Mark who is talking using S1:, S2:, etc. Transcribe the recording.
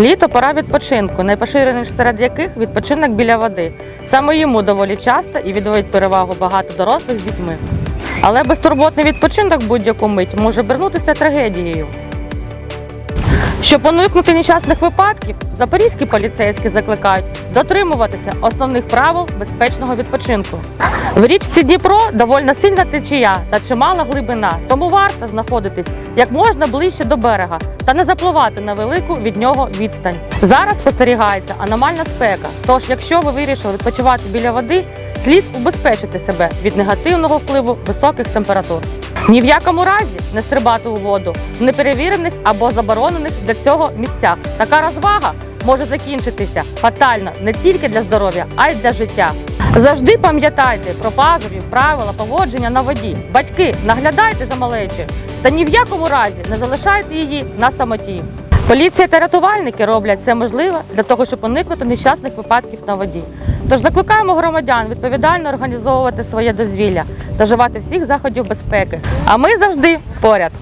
S1: Літо пора відпочинку, найпоширеніш серед яких відпочинок біля води. Саме йому доволі часто і відводять перевагу багато дорослих з дітьми. Але безтурботний відпочинок будь-яку мить може обернутися трагедією. Щоб уникнути нещасних випадків, запорізькі поліцейські закликають дотримуватися основних правил безпечного відпочинку. В річці Дніпро довольно сильна течія та чимала глибина, тому варто знаходитись як можна ближче до берега та не запливати на велику від нього відстань. Зараз спостерігається аномальна спека. Тож, якщо ви вирішили відпочивати біля води, слід убезпечити себе від негативного впливу високих температур. Ні в якому разі не стрибати у воду в неперевірених або заборонених для цього місцях. Така розвага може закінчитися фатально не тільки для здоров'я, а й для життя. Завжди пам'ятайте про базові правила поводження на воді. Батьки, наглядайте за малечою та ні в якому разі не залишайте її на самоті. Поліція та рятувальники роблять все можливе для того, щоб уникнути нещасних випадків на воді. Тож закликаємо громадян відповідально організовувати своє дозвілля та вживати всіх заходів безпеки. А ми завжди поряд.